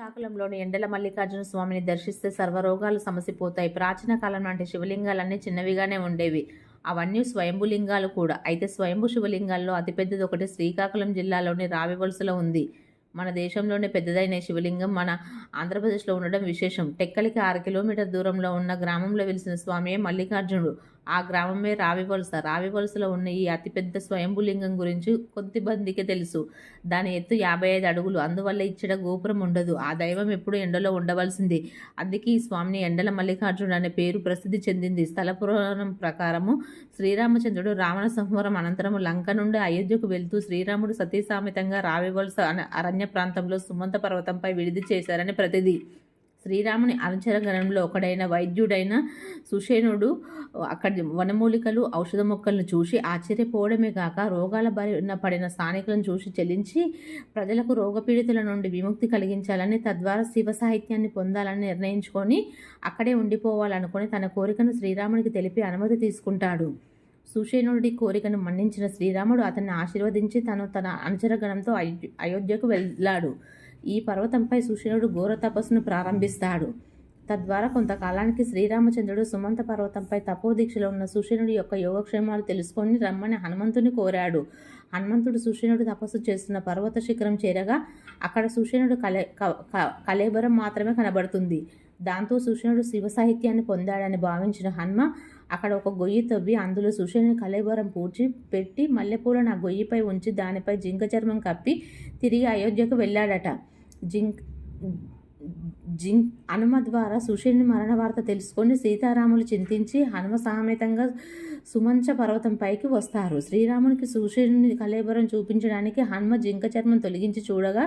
శ్రీకాకుళంలోని ఎండల మల్లికార్జున స్వామిని దర్శిస్తే సర్వరోగాలు సమసిపోతాయి. ప్రాచీన కాలం నాటి శివలింగాలన్నీ చిన్నవిగానే ఉండేవి. అవన్నీ స్వయంభులింగాలు కూడా. అయితే స్వయంభు శివలింగాల్లో అతిపెద్దది ఒకటి శ్రీకాకుళం జిల్లాలోని రావివలసలో ఉంది. మన దేశంలోనే పెద్దదైన శివలింగం మన ఆంధ్రప్రదేశ్లో ఉండడం విశేషం. టెక్కలికి ఆరు కిలోమీటర్ దూరంలో ఉన్న గ్రామంలో వెలిసిన స్వామియే మల్లికార్జునుడు. ఆ గ్రామమే రావివలస రావివలసలో ఉన్న ఈ అతిపెద్ద స్వయంభులింగం గురించి కొద్దిమందికి తెలుసు. దాని ఎత్తు యాభై ఐదు అడుగులు. అందువల్ల ఇచ్చట గోపురం ఉండదు. ఆ దైవం ఎప్పుడు ఎండలో ఉండవలసింది. అందుకే ఈ స్వామిని ఎండల మల్లికార్జునుడు అనే పేరు ప్రసిద్ధి చెందింది. స్థల పురాణం ప్రకారము శ్రీరామచంద్రుడు రావణ సంహారం అనంతరం లంక నుండి అయోధ్యకు వెళ్తూ శ్రీరాముడు సతీసామితంగా రావివలస అనే అరణ్య ప్రాంతంలో సుమంత పర్వతంపై విడిది చేశారని ప్రతిదీ. శ్రీరాముని అనుచరగణంలో ఒకడైన వైద్యుడైన సుషేణుడు అక్కడి వనమూలికలు ఔషధ మొక్కలను చూసి ఆశ్చర్యపోవడమే కాక రోగాల బారిన పడిన స్థానికులను చూసి చెల్లించి ప్రజలకు రోగపీడితుల నుండి విముక్తి కలిగించాలని తద్వారా శివ సాహిత్యాన్ని పొందాలని నిర్ణయించుకొని అక్కడే ఉండిపోవాలనుకుని తన కోరికను శ్రీరామునికి తెలిపి అనుమతి తీసుకుంటాడు. సుషేణుడి కోరికను మన్నించిన శ్రీరాముడు అతన్ని ఆశీర్వదించి తను తన అనుచరగణంతో అయో అయోధ్యకు వెళ్ళాడు. ఈ పర్వతంపై సుశీలుడు ఘోర తపస్సును ప్రారంభిస్తాడు. తద్వారా కొంతకాలానికి శ్రీరామచంద్రుడు సుమంత పర్వతంపై తపోదీక్షలో ఉన్న సుషేనుడి యొక్క యోగక్షేమాలు తెలుసుకొని రమ్మని హనుమంతుని కోరాడు. హనుమంతుడు సుషేనుడు తపస్సు చేస్తున్న పర్వత శిఖరం చేరగా అక్కడ సుషేనుడు కలే కలేబరం మాత్రమే కనబడుతుంది. దాంతో సుషేనుడు శివ సాహిత్యాన్ని పొందాడని భావించిన హనుమ అక్కడ ఒక గొయ్యి తవ్వి అందులో సుషేనుని కలేబరం పూడ్చి పెట్టి మల్లెపూలను ఆ గొయ్యిపై ఉంచి దానిపై జింక చర్మం కప్పి తిరిగి అయోధ్యకు వెళ్ళాడట. జింక్ జింక్ హనుమ ద్వారా సుషేణుని మరణ వార్త తెలుసుకొని సీతారాములు చింతించి హనుమ సామేతంగా సుమంచ పర్వతంపైకి వస్తారు. శ్రీరామునికి సుషేణుని కలేబరం చూపించడానికి హనుమ జింక చర్మం తొలగించి చూడగా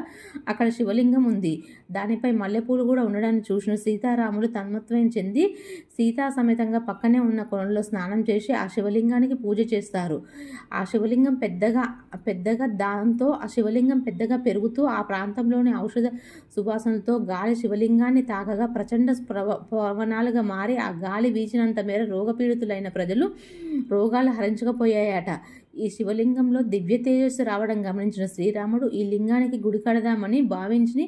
అక్కడ శివలింగం ఉంది. దానిపై మల్లెపూలు కూడా ఉండడాన్ని చూసిన సీతారాములు తన్మత్వం చెంది సీతా సమేతంగా పక్కనే ఉన్న కొనలో స్నానం చేసి ఆ శివలింగానికి పూజ చేస్తారు. ఆ శివలింగం పెద్దగా పెద్దగా దాంతో ఆ శివలింగం పెద్దగా పెరుగుతూ ఆ ప్రాంతంలోని ఔషధ సువాసనలతో గాలి లింగాన్ని తాకగా ప్రచండ పవనాలుగా మారి ఆ గాలి వీచినంత మేర రోగపీడితులైన ప్రజలు రోగాలు హరించకపోయాయట. ఈ శివలింగంలో దివ్య తేజస్సు రావడం గమనించిన శ్రీరాముడు ఈ లింగానికి గుడి కడదామని భావించి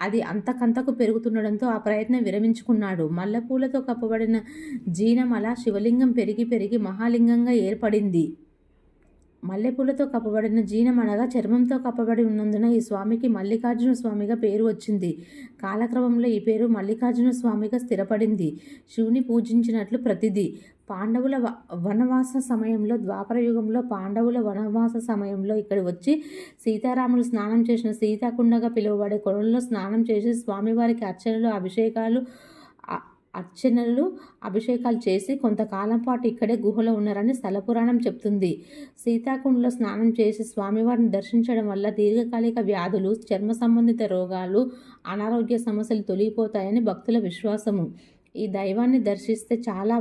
అది అంతకంతకు పెరుగుతుండడంతో ఆ ప్రయత్నం విరమించుకున్నాడు. మల్లెపూలతో కప్పబడిన జీనమల శివలింగం పెరిగి పెరిగి మహాలింగంగా ఏర్పడింది. మల్లెపూలతో కప్పబడిన జీనమనగా చర్మంతో కప్పబడి ఉన్నందున ఈ స్వామికి మల్లికార్జున స్వామిగా పేరు వచ్చింది. కాలక్రమంలో ఈ పేరు మల్లికార్జున స్వామిగా స్థిరపడింది. శివుని పూజించినట్లు ప్రతిదీ. పాండవుల వనవాస సమయంలో ద్వాపర యుగంలో పాండవుల వనవాస సమయంలో ఇక్కడ వచ్చి సీతారాములు స్నానం చేసిన సీతాకుండగా పిలువబడే కొలంలో స్నానం చేసి స్వామివారికి అర్చనలు అభిషేకాలు అర్చనలు అభిషేకాలు చేసి కొంతకాలం పాటు ఇక్కడే గుహలో ఉన్నారని స్థల పురాణం చెప్తుంది. సీతాకుండలో స్నానం చేసి స్వామివారిని దర్శించడం వల్ల దీర్ఘకాలిక వ్యాధులు చర్మ సంబంధిత రోగాలు అనారోగ్య సమస్యలు తొలగిపోతాయని భక్తుల విశ్వాసము. ఈ దైవాన్ని దర్శిస్తే చాలా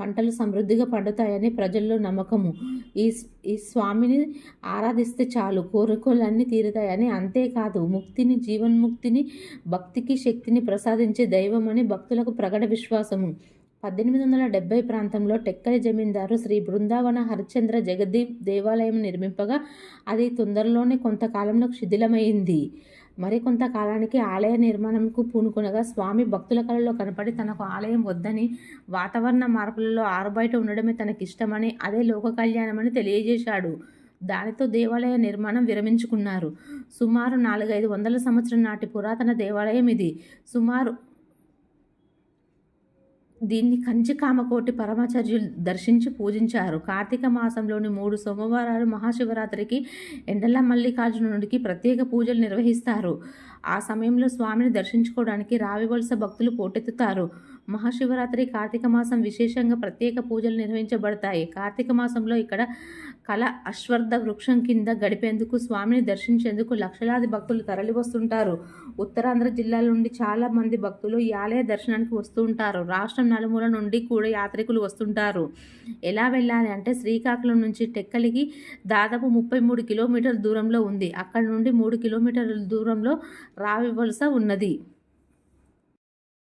పంటలు సమృద్ధిగా పండుతాయని ప్రజల్లో నమ్మకము. ఈ ఈ స్వామిని ఆరాధిస్తే చాలు కోరికలన్నీ తీరుతాయని అంతేకాదు ముక్తిని జీవన్ముక్తిని భక్తికి శక్తిని ప్రసాదించే దైవం అని భక్తులకు ప్రగడ విశ్వాసము. పద్దెనిమిది వందల డెబ్బై ప్రాంతంలో టెక్కలి జమీందారు శ్రీ బృందావన హరిచంద్ర జగదీప్ దేవాలయం నిర్మింపగా అది తొందరలోనే కొంతకాలంలో శిథిలమైంది. మరికొంత కాలానికి ఆలయ నిర్మాణంకు పూనుకునగా స్వామి భక్తుల కళలో కనపడి తనకు ఆలయం వద్దని వాతావరణ మార్పులలో ఆరుబయట ఉండడమే తనకిష్టమని అదే లోక కళ్యాణమని తెలియజేశాడు. దానితో దేవాలయ నిర్మాణం విరమించుకున్నారు. సుమారు నాలుగైదు వందల సంవత్సరం నాటి పురాతన దేవాలయం ఇది. సుమారు దీన్ని కంచికామకోటి పరమాచార్యులు దర్శించి పూజించారు. కార్తీక మాసంలోని మూడు సోమవారాలు మహాశివరాత్రికి ఎండల మల్లికార్జునుడికి ప్రత్యేక పూజలు నిర్వహిస్తారు. ఆ సమయంలో స్వామిని దర్శించుకోవడానికి రావివలస భక్తులు పోటెత్తుతారు. మహాశివరాత్రి కార్తీక మాసం విశేషంగా ప్రత్యేక పూజలు నిర్వహించబడతాయి. కార్తీక మాసంలో ఇక్కడ కళ అశ్వర్ధ వృక్షం కింద గడిపేందుకు స్వామిని దర్శించేందుకు లక్షలాది భక్తులు తరలివస్తుంటారు. ఉత్తరాంధ్ర జిల్లాల నుండి చాలా మంది భక్తులు ఈ ఆలయ దర్శనానికి వస్తూ ఉంటారు. రాష్ట్రం నలుమూల నుండి కూడా యాత్రికులు వస్తుంటారు. ఎలా వెళ్ళాలి అంటే శ్రీకాకుళం నుంచి టెక్కలికి దాదాపు ముప్పై మూడు కిలోమీటర్ల దూరంలో ఉంది. అక్కడ నుండి మూడు కిలోమీటర్ల దూరంలో రావివలస ఉన్నది.